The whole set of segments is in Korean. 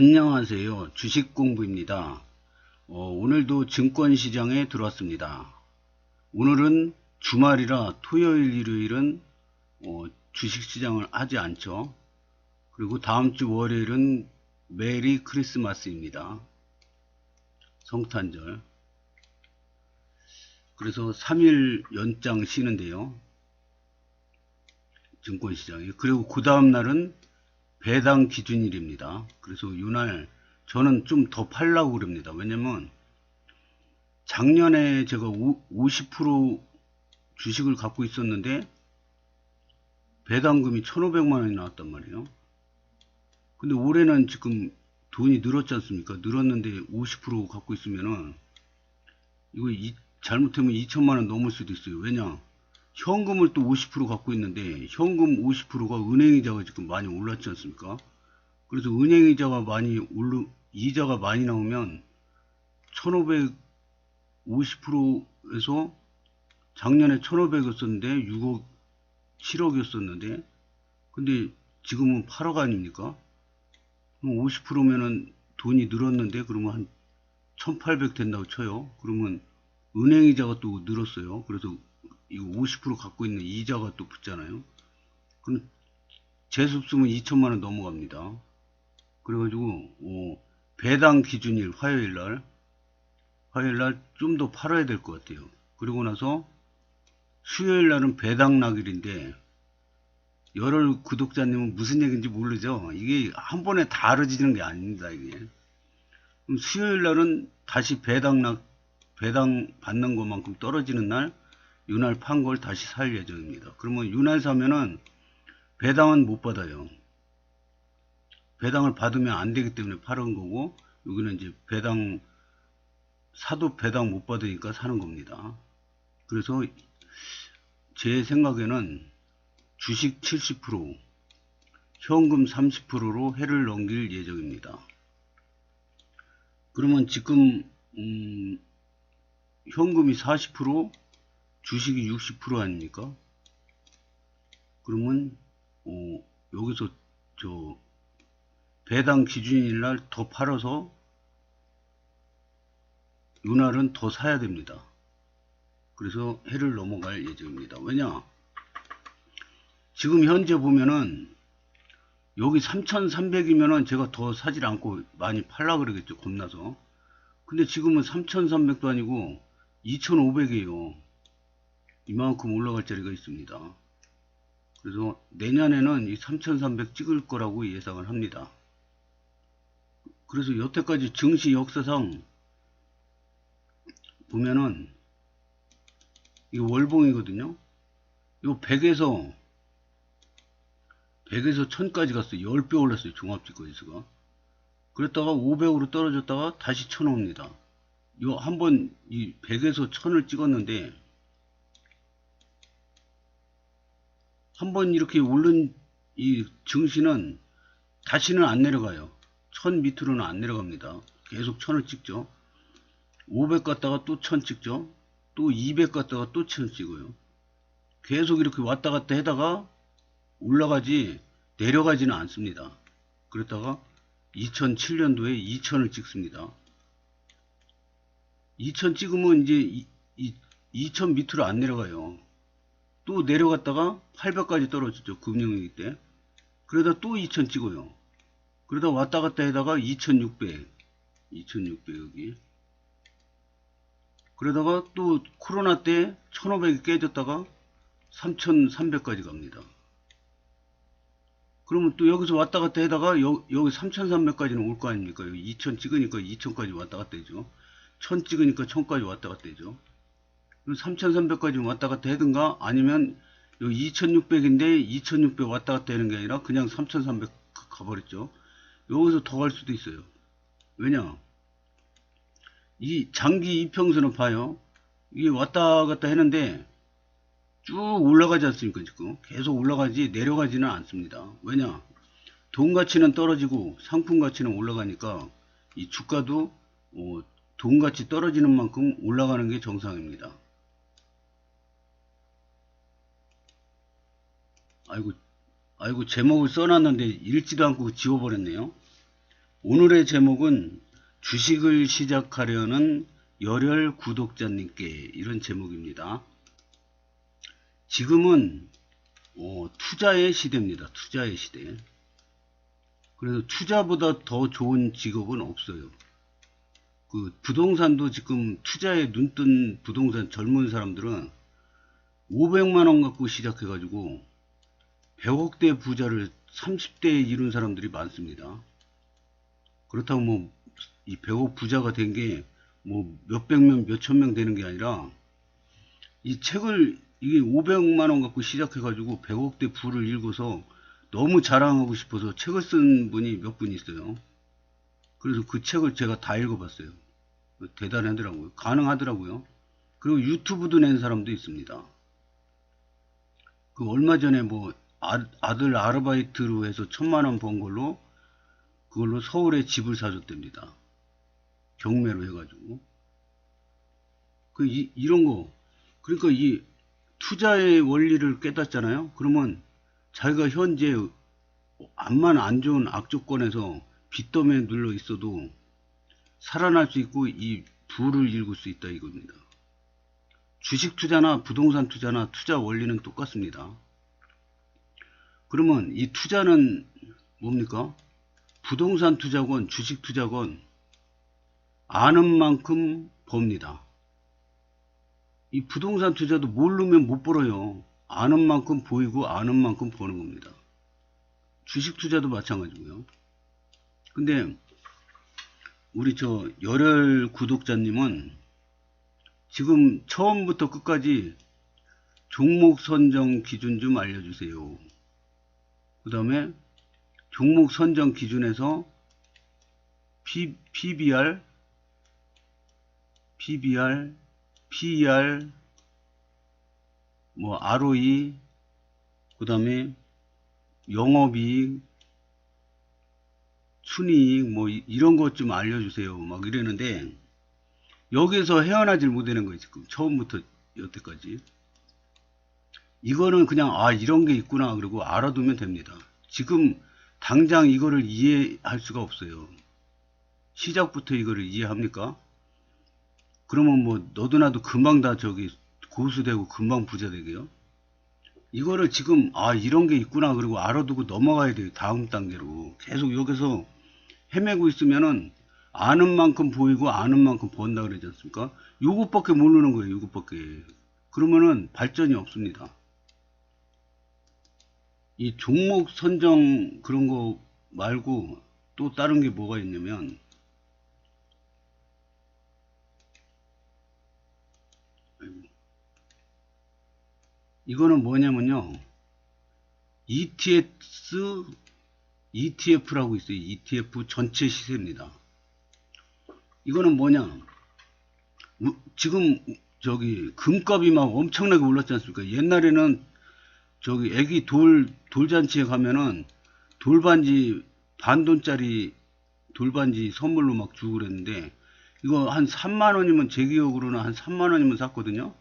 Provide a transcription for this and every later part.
안녕하세요. 주식 공부입니다. 어, 오늘도 증권 시장에 들어왔습니다. 오늘은 주말이라 토요일, 일요일은 어, 주식 시장을 하지 않죠. 그리고 다음 주 월요일은 메리 크리스마스입니다. 성탄절. 그래서 3일 연장 쉬는데요. 증권 시장이. 그리고 그 다음 날은 배당 기준일입니다. 그래서 이날 저는 좀 더 팔라고 그럽니다. 왜냐면 작년에 제가 50% 주식을 갖고 있었는데 배당금이 1,500만 원이 나왔단 말이에요. 근데 올해는 지금 돈이 늘었지 않습니까? 늘었는데 50% 갖고 있으면은 이거 이- 잘못하면 2천만 원 넘을 수도 있어요. 왜냐? 현금을 또 50% 갖고 있는데 현금 50%가 은행이자가 지금 많이 올랐지 않습니까? 그래서 은행이자가 많이 오르 이자가 많이 나오면 1550%에서 작년에 1500이었었는데 6억 7억이었었는데 근데 지금은 8억 아닙니까? 그럼 50%면은 돈이 늘었는데 그러면 한 1800 된다고 쳐요. 그러면 은행 이자가 또 늘었어요. 그래서 이거 50% 갖고 있는 이자가 또 붙잖아요. 그럼 재습수면 2천만 원 넘어갑니다. 그래가지고 어, 배당 기준일 화요일 날 화요일 날 좀 더 팔아야 될 것 같아요. 그리고 나서 수요일 날은 배당 낙일인데 열흘 구독자님은 무슨 얘기인지 모르죠. 이게 한 번에 다 알아지는 게 아닙니다. 이게 그럼 수요일 날은 다시 배당 낙 배당 받는 것만큼 떨어지는 날 윤활 판 걸 다시 살 예정입니다. 그러면 윤활 사면은 배당은 못 받아요. 배당을 받으면 안 되기 때문에 파는 거고 여기는 이제 배당 사도 배당 못 받으니까 사는 겁니다. 그래서 제 생각에는 주식 70% 현금 30%로 해를 넘길 예정입니다. 그러면 지금 음, 현금이 40% 주식이 60% 아닙니까? 그러면 어, 여기서 저 배당 기준일 날 더 팔아서 윤활은 더 사야 됩니다. 그래서 해를 넘어갈 예정입니다. 왜냐? 지금 현재 보면은 여기 3,300이면은 제가 더 사질 않고 많이 팔라 그러겠죠. 겁나서. 근데 지금은 3,300도 아니고 2,500이에요. 이만큼 올라갈 자리가 있습니다. 그래서 내년에는 이 3,300 찍을 거라고 예상을 합니다. 그래서 여태까지 증시 역사상 보면은 이거 월봉이거든요. 이거 100에서 100에서 1000까지 갔어요. 10배 올랐어요. 종합지거지수가. 그랬다가 500으로 떨어졌다가 다시 1000 옵니다. 요 한번 이 100에서 1000을 찍었는데 한번 이렇게 오른 이 증시는 다시는 안 내려가요. 1000 밑으로는 안 내려갑니다. 계속 1000을 찍죠. 500 갔다가 또1000 찍죠. 또 200 갔다가 또1000 찍어요. 계속 이렇게 왔다 갔다 하다가 올라가지 내려가지는 않습니다. 그랬다가 2007년도에 2000을 찍습니다. 2000 찍으면 이제 이, 이, 2000 밑으로 안 내려가요. 또 내려갔다가 800까지 떨어졌죠. 금융위기 때. 그러다 또 2000 찍어요. 그러다 왔다 갔다 하다가 2600. 2600 여기. 그러다가 또 코로나 때 1500이 깨졌다가 3300까지 갑니다. 그러면 또 여기서 왔다 갔다 하다가 여, 여기 3300까지는 올 거 아닙니까? 여기 2000 찍으니까 2000까지 왔다 갔다 해죠. 1000 찍으니까 1000까지 왔다 갔다 해죠. 3300까지 왔다 갔다 하든가 아니면 여기 2600인데 2600 왔다 갔다 하는 게 아니라 그냥 3300 가- 가버렸죠. 여기서 더 갈 수도 있어요. 왜냐? 이 장기 이평선을 봐요. 이게 왔다 갔다 했는데 쭉 올라가지 않습니까 지금 계속 올라가지 내려가지는 않습니다 왜냐 돈 가치는 떨어지고 상품 가치는 올라가니까 이 주가도 어, 돈 가치 떨어지는 만큼 올라가는 게 정상입니다 아이고 아이고 제목을 써놨는데 읽지도 않고 지워버렸네요 오늘의 제목은 주식을 시작하려는 열혈 구독자님께 이런 제목입니다. 지금은 어, 투자의 시대입니다. 투자의 시대. 그래서 투자보다 더 좋은 직업은 없어요. 그 부동산도 지금 투자에 눈뜬 부동산 젊은 사람들은 500만 원 갖고 시작해가지고 100억대 부자를 30대에 이룬 사람들이 많습니다. 그렇다고 뭐, 이 100억 부자가 된 게 뭐 몇백 명, 몇천 명 되는 게 아니라 이 책을 이게 500만 원 갖고 시작해 가지고 100억대 부를 읽어서 너무 자랑하고 싶어서 책을 쓴 분이 몇 분 있어요. 그래서 그 책을 제가 다 읽어봤어요. 대단하더라고요. 가능하더라고요. 그리고 유튜브도 낸 사람도 있습니다. 그 얼마 전에 뭐 아, 아들 아르바이트로 해서 천만 원 번 걸로 그걸로 서울에 집을 사줬답니다. 경매로 해가지고. 그, 이, 이런 거. 그러니까 이 투자의 원리를 깨닫잖아요? 그러면 자기가 현재 암만 안 좋은 악조건에서 빚더미에 눌러 있어도 살아날 수 있고 이 부를 읽을 수 있다 이겁니다. 주식 투자나 부동산 투자나 투자 원리는 똑같습니다. 그러면 이 투자는 뭡니까? 부동산 투자건 주식 투자건 아는 만큼 법니다. 이 부동산 투자도 모르면 못 벌어요. 아는 만큼 보이고 아는 만큼 버는 겁니다. 주식 투자도 마찬가지고요. 근데 우리 저 열혈 구독자님은 지금 처음부터 끝까지 종목 선정 기준 좀 알려주세요. 그 다음에 종목 선정 기준에서 P, PBR, PBR, PER, 뭐 ROE, 그 다음에 영업이익, 순이익, 뭐 이- 이런 것 좀 알려주세요. 막 이러는데 여기서 헤어나질 못하는. 지금 처음부터 여태까지. 이거는 그냥 아 이런 게 있구나 그리고 알아두면 됩니다. 지금 당장 이거를 이해할 수가 없어요. 시작부터 이거를 이해합니까? 그러면 뭐 너도 나도 금방 다 저기 고수되고 금방 부자 되게요. 이거를 지금 아 이런 게 있구나 그리고 알아두고 넘어가야 돼요. 다음 단계로 계속 여기서 헤매고 있으면은 아는 만큼 보이고 아는 만큼 번다 그러지 않습니까? 요것밖에 모르는 거예요. 요것밖에. 그러면은 발전이 없습니다. 이 종목 선정 그런 거 말고 또 다른 게 뭐가 있냐면. 이거는 뭐냐면요. ETS, ETF라고 있어요. ETF 전체 시세입니다. 이거는 뭐냐. 우- 지금 저기 금값이 막 엄청나게 올랐지 않습니까? 옛날에는 저기 애기 돌 돌잔치에 가면은 돌반지 반 돈짜리 돌반지 선물로 막 주고 그랬는데 이거 한 3만 원이면 제 기억으로는 한 3만 원이면 샀거든요.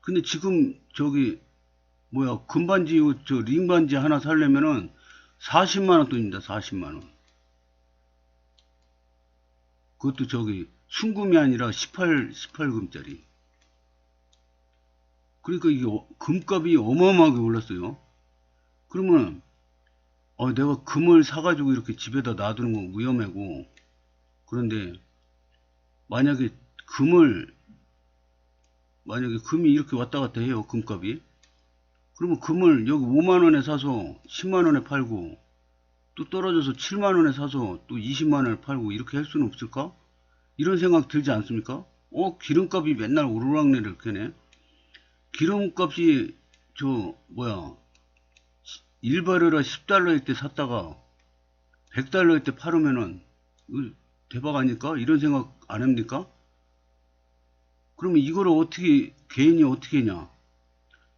근데 지금 저기 뭐야 금반지 저 링반지 하나 살려면은 40만 원 돈입니다. 40만 원. 그것도 저기 순금이 아니라 18 18금짜리. 그러니까 이게 어- 금값이 어마어마하게 올랐어요. 그러면 어, 내가 금을 사가지고 이렇게 집에다 놔두는 건 위험하고 그런데 만약에 금을 만약에 금이 이렇게 왔다 갔다 해요 금값이 그러면 금을 여기 5만원에 사서 10만원에 팔고 또 떨어져서 7만원에 사서 또 20만원에 팔고 이렇게 할 수는 없을까? 이런 생각 들지 않습니까? 어 기름값이 맨날 오르락내리락 하네 기름값이 저 뭐야 1바르라 10달러일 때 샀다가 100달러일 때 팔으면은 대박 아닐까? 이런 생각 안 합니까? 그러면 이거를 어떻게 개인이 어떻게 했냐?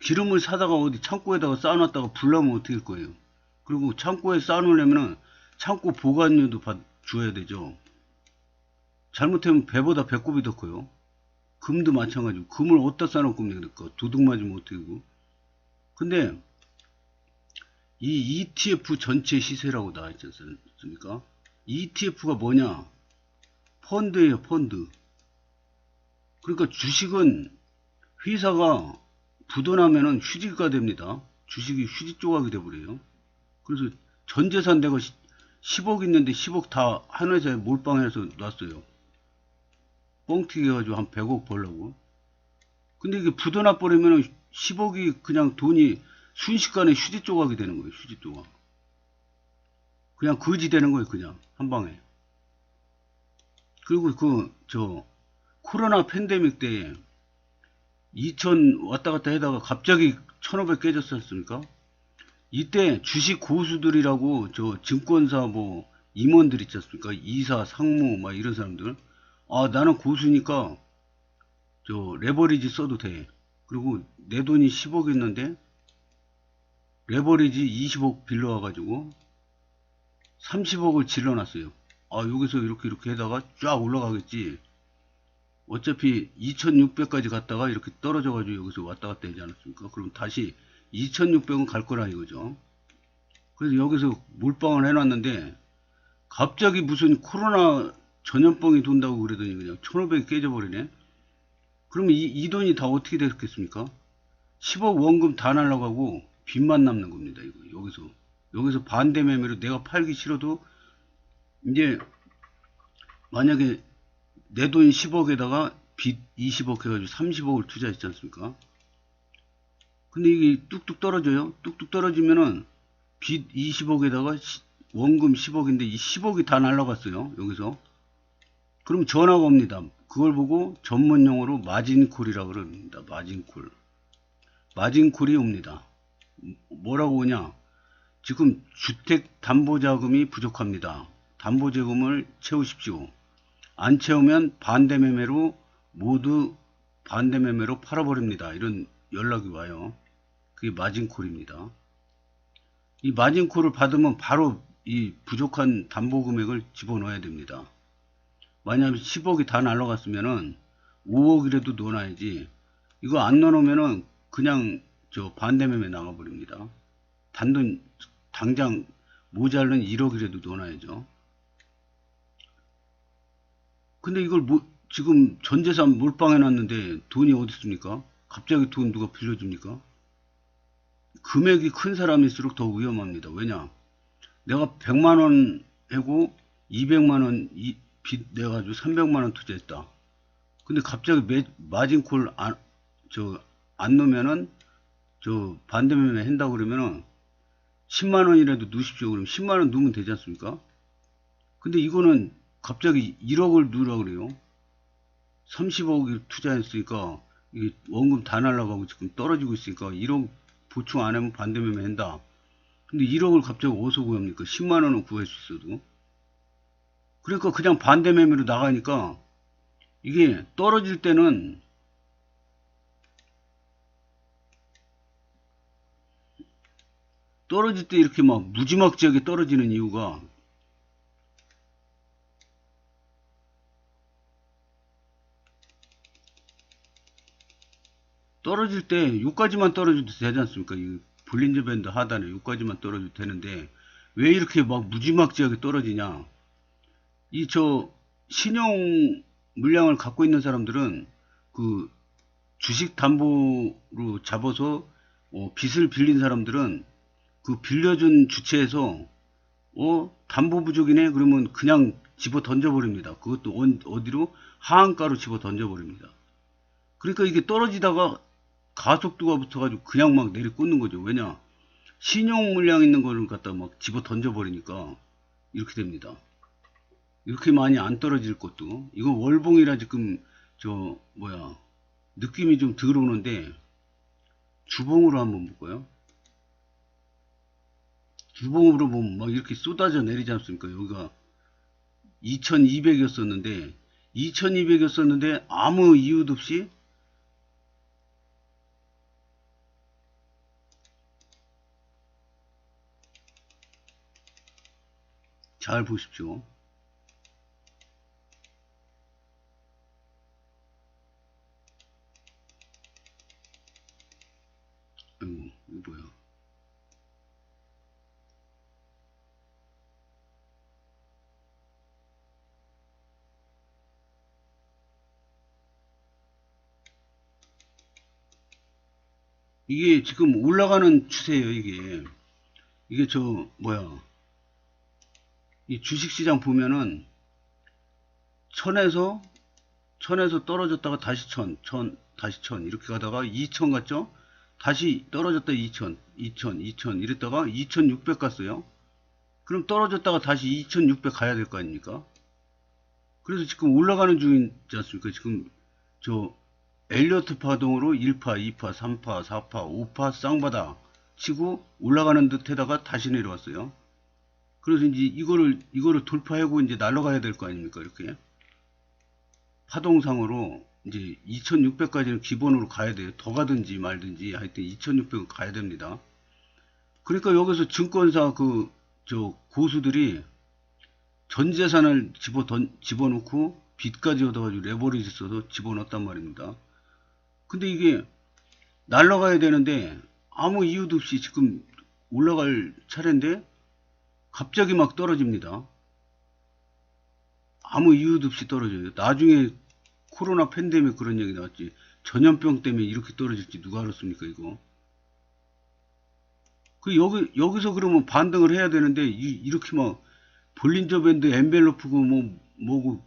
기름을 사다가 어디 창고에다가 쌓아놨다가 불나면 어떻게 할 거예요? 그리고 창고에 쌓아놓으려면은 창고 보관료도 받, 줘야 되죠. 잘못하면 배보다 배꼽이 더 커요. 금도 마찬가지고 금을 어디다 쌓아놓고 겁니까? 도둑 맞으면 어떻게 하고? 근데 이 ETF 전체 시세라고 나와 있지 않습니까? ETF가 뭐냐? 펀드예요, 펀드. 그러니까 주식은 회사가 부도나면은 휴지가 됩니다. 주식이 휴지 조각이 돼버려요. 그래서 전 재산 내가 10억 있는데 10억 다 한 회사에 몰빵해서 놨어요. 뻥튀기 해가지고 한 100억 벌려고. 근데 이게 부도나 버리면은 10억이 그냥 돈이 순식간에 휴지 조각이 되는 거예요. 휴지 조각. 그냥 거지 되는 거예요. 그냥 한 방에. 그리고 그 저 코로나 팬데믹 때2000 왔다 갔다 하다가 갑자기 1500 깨졌지 않습니까? 이때 주식 고수들이라고 저 증권사 뭐 임원들 있지 않습니까? 이사, 상무 막 이런 사람들. 아, 나는 고수니까 저 레버리지 써도 돼. 그리고 내 돈이 10억 있는데 레버리지 20억 빌려와가지고 30억을 질러놨어요. 아, 여기서 이렇게 이렇게 해다가 쫙 올라가겠지. 어차피 2600까지 갔다가 이렇게 떨어져 가지고 여기서 왔다 갔다 하지 않았습니까? 그럼 다시 2600은 갈 거라 이거죠. 그래서 여기서 몰빵을 해놨는데 갑자기 무슨 코로나 전염병이 돈다고 그러더니 그냥 1500이 깨져버리네. 그러면 이, 이 돈이 다 어떻게 됐겠습니까? 10억 원금 다 날라가고 빚만 남는 겁니다. 이거 여기서 여기서 반대 매매로 내가 팔기 싫어도 이제 만약에 내 돈 10억에다가 빚 20억 해가지고 30억을 투자했지 않습니까? 근데 이게 뚝뚝 떨어져요. 뚝뚝 떨어지면은 빚 20억에다가 원금 10억인데 이 10억이 다 날라갔어요. 여기서. 그럼 전화가 옵니다. 그걸 보고 전문 용어로 마진콜이라고 그럽니다. 마진콜. 마진콜이 옵니다. 뭐라고 오냐? 지금 주택 담보 자금이 부족합니다. 담보자금을 채우십시오. 안 채우면 반대 매매로 모두 반대 매매로 팔아버립니다. 이런 연락이 와요. 그게 마진콜입니다. 이 마진콜을 받으면 바로 이 부족한 담보 금액을 집어넣어야 됩니다. 만약에 10억이 다 날라갔으면은 5억이라도 넣어놔야지. 이거 안 넣어놓으면은 그냥 저 반대 매매 나가버립니다. 단돈 당장 모자른 1억이라도 넣어놔야죠. 근데 이걸 뭐, 지금 전 재산 몰빵해놨는데 돈이 어디 있습니까? 갑자기 돈 누가 빌려줍니까? 금액이 큰 사람일수록 더 위험합니다. 왜냐? 내가 100만원 하고 200만원 빚 내가지고 300만원 투자했다. 근데 갑자기 매, 마진콜 안, 저, 안 넣으면은, 저, 반대매매 한다고 그러면은, 10만원이라도 넣으십시오. 그러면 10만원 넣으면 되지 않습니까? 근데 이거는 갑자기 1억을 넣으라 그래요. 30억을 투자했으니까, 이게 원금 다 날라가고 지금 떨어지고 있으니까 1억 보충 안 하면 반대매매 한다. 근데 1억을 갑자기 어디서 구합니까? 10만원은 구할 수 있어도. 그러니까 그냥 반대 매매로 나가니까 이게 떨어질 때는 떨어질 때 이렇게 막 무지막지하게 떨어지는 이유가 떨어질 때 요까지만 떨어져도 되지 않습니까? 이 볼린저 밴드 하단에 요까지만 떨어져도 되는데 왜 이렇게 막 무지막지하게 떨어지냐? 이 저 신용 물량을 갖고 있는 사람들은 그 주식 담보로 잡아서 어, 빚을 빌린 사람들은 그 빌려준 주체에서 어 담보 부족이네 그러면 그냥 집어 던져버립니다. 그것도 어디로 하한가로 집어 던져버립니다. 그러니까 이게 떨어지다가 가속도가 붙어가지고 그냥 막 내리 꽂는 거죠. 왜냐 신용 물량 있는 거를 갖다 막 집어 던져버리니까 이렇게 됩니다. 이렇게 많이 안 떨어질 것도 이거 월봉이라 지금 저 뭐야 느낌이 좀 들어오는데 주봉으로 한번 볼까요? 주봉으로 보면 막 이렇게 쏟아져 내리지 않습니까? 여기가 2200이었었는데 2200이었었는데 아무 이유도 없이 잘 보십시오. 아이고, 이거 뭐야. 이게 지금 올라가는 추세예요, 이게. 이게 저, 뭐야. 이 주식시장 보면은, 천에서, 천에서 떨어졌다가 다시 천, 천, 다시 천, 이렇게 가다가 2천 갔죠? 다시 떨어졌다 2천, 2천, 2천, 이랬다가 2,600 갔어요. 그럼 떨어졌다가 다시 2,600 가야 될 거 아닙니까? 그래서 지금 올라가는 중이지 않습니까? 지금 저 엘리어트 파동으로 1파, 2파, 3파, 4파, 5파 쌍바다 치고 올라가는 듯에다가 다시 내려왔어요. 그래서 이제 이거를 이거를 돌파하고 이제 날아가야 될 거 아닙니까? 이렇게 파동상으로 이제 2600까지는 기본으로 가야 돼요. 더 가든지 말든지 하여튼 2600은 가야 됩니다. 그러니까 여기서 증권사 그 저 고수들이 전 재산을 집어 던, 집어넣고 빚까지 얻어가지고 레버리지 써서 집어넣었단 말입니다. 근데 이게 날라가야 되는데 아무 이유도 없이 지금 올라갈 차례인데 갑자기 막 떨어집니다. 아무 이유도 없이 떨어져요. 나중에 코로나 팬데믹 그런 얘기 나왔지. 전염병 때문에 이렇게 떨어질지 누가 알았습니까, 이거? 그 여기 여기서 그러면 반등을 해야 되는데 이, 렇게막 볼린저 밴드 엔벨로프고 뭐 뭐고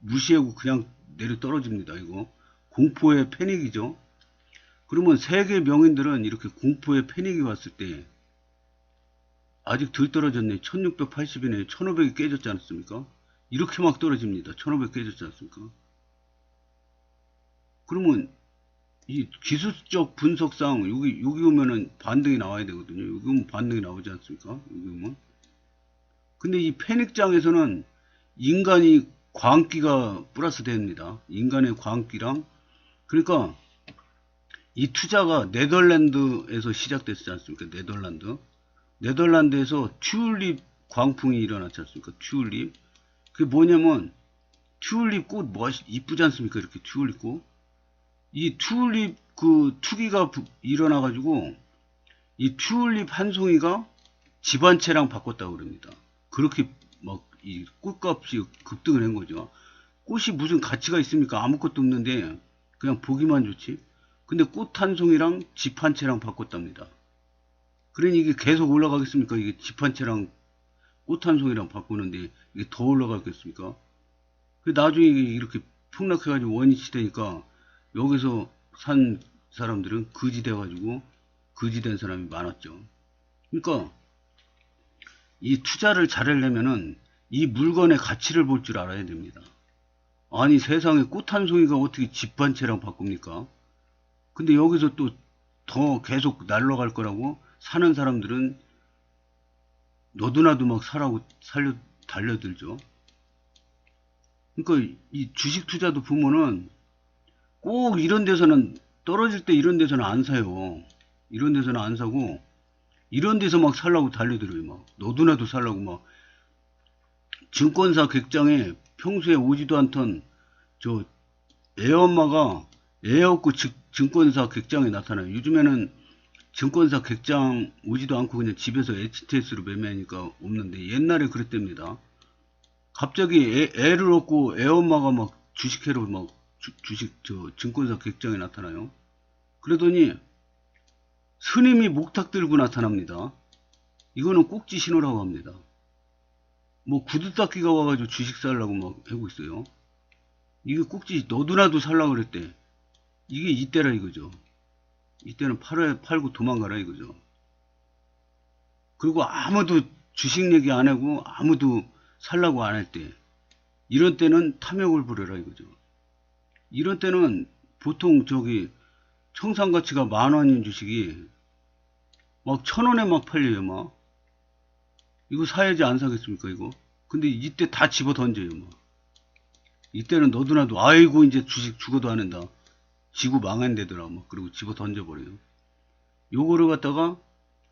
무시하고 그냥 내려 떨어집니다. 이거 공포의 패닉이죠. 그러면 세계 명인들은 이렇게 공포의 패닉이 왔을 때 아직 덜 떨어졌네. 1680이네. 1500이 깨졌지 않습니까? 이렇게 막 떨어집니다. 1500 깨졌지 않습니까? 그러면 이 기술적 분석상 여기 여기 오면은 반등이 나와야 되거든요. 여기 오면 반등이 나오지 않습니까? 여기 오면. 근데 이 패닉장에서는 인간이 광기가 플러스 됩니다. 인간의 광기랑 그러니까 이 투자가 네덜란드에서 시작됐지 않습니까? 네덜란드. 네덜란드에서 튤립 광풍이 일어났지 않습니까? 튤립. 그게 뭐냐면 튤립 꽃 멋 이쁘지 않습니까? 이렇게 튤립 꽃. 이 튤립 그 투기가 부- 일어나가지고 이 튤립 한 송이가 집한 채랑 바꿨다고 그럽니다. 그렇게 막 이 꽃값이 급등을 한 거죠. 꽃이 무슨 가치가 있습니까? 아무것도 없는데 그냥 보기만 좋지. 근데 꽃 한 송이랑 집 한 채랑 바꿨답니다. 그러니 이게 계속 올라가겠습니까? 이게 집 한 채랑 꽃 한 송이랑 바꾸는데 이게 더 올라가겠습니까? 그 나중에 이렇게 폭락해가지고 원위치 되니까 여기서 산 사람들은 거지 돼가지고 거지 된 사람이 많았죠. 그러니까 이 투자를 잘하려면은 이 물건의 가치를 볼 줄 알아야 됩니다. 아니 세상에 꽃 한 송이가 어떻게 집한 채랑 바꿉니까? 근데 여기서 또 더 계속 날라갈 거라고 사는 사람들은 너도나도 막 사라고 살려 달려들죠. 그러니까 이 주식 투자도 보면은 꼭 이런 데서는 떨어질 때 이런 데서는 안 사요. 이런 데서는 안 사고 이런 데서 막 살라고 달려들어요. 막 너도나도 살라고 막 증권사 객장에 평소에 오지도 않던 저 애엄마가 애 없고 즉- 증권사 객장에 나타나요. 요즘에는 증권사 객장 오지도 않고 그냥 집에서 HTS로 매매하니까 없는데 옛날에 그랬답니다. 갑자기 애, 애를 얻고 애 엄마가 막 주식회로 막 주, 주식 저 증권사 객장에 나타나요. 그러더니 스님이 목탁 들고 나타납니다. 이거는 꼭지 신호라고 합니다. 뭐 구두 닦기가 와가지고 주식 살라고 막 하고 있어요. 이게 꼭지 너도나도 살라고 그랬대. 이게 이때라 이거죠. 이때는 팔아, 팔고 도망가라 이거죠. 그리고 아무도 주식 얘기 안 하고 아무도 살라고 안 할 때, 이런 때는 탐욕을 부려라 이거죠. 이런 때는 보통 저기 청산 가치가 만 원인 주식이 막 천 원에 막 팔려요 막. 이거 사야지 안 사겠습니까 이거? 근데 이때 다 집어 던져요 막. 이때는 너도나도 아이고 이제 주식 죽어도 안 한다. 지구 망한대더라 막 그리고 집어 던져버려요. 요거를 갖다가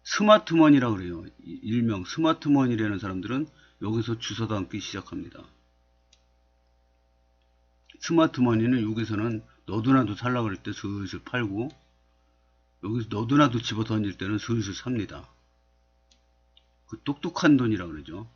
스마트머니라 그래요. 이- 일명 스마트머니라는 사람들은 여기서 주워 담기 시작합니다. 스마트머니는 여기서는 너도나도 살라 그럴 때 슬슬 팔고 여기서 너도나도 집어 던질 때는 슬슬 삽니다. 그 똑똑한 돈이라 그러죠.